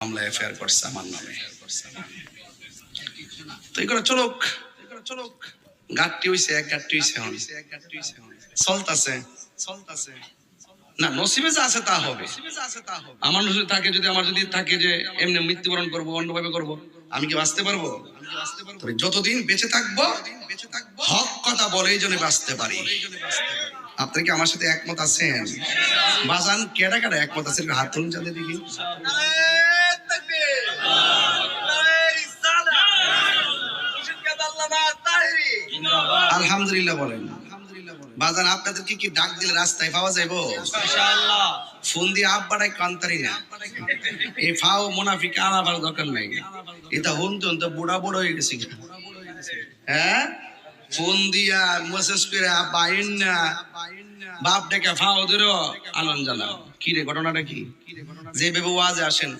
মামলা এফআইআর করছে আমার নামে। তো চলুক চলুক গাঁটটি এক গাঁটটি চলতাছে চলতাছে। না, নসিবে যা আছে তা হবে। আমার নসিবে যদি, আমার যদি থাকে যে এমনি মৃত্যুবরণ করব, অন্যভাবে করব, আমি কি বাঁচতে পারব? যতদিন বেঁচে থাকব, হক কথা বলে এই জন্য বাঁচতে পারি। আপনি কি আমার সাথে একমত আছেন? বাজান কেডা কেডা একমত আছেন হাত তুলুন যাদের দিকে আলহামদুলিল্লাহ বলেন। বাজান আপনাদেরকে কি কি ডাক দিলে রাস্তায় পাওয়া যাইবো? ফোন দিয়ে আপ বাড়াই কান্তারি না। এই ফাও মুনাফিক আনাবার দরকার নাই। এটা হুন তো বুড়া বুড়ো হয়ে গেছে হ্যাঁ? ফোন দিয়া মেসেজ করে বাইন না। বাপ ডেকে ফাও দিল আনন্দ জানা। কি রে ঘটনাটা কি? যে ভেবে ওয়াজে আসেন।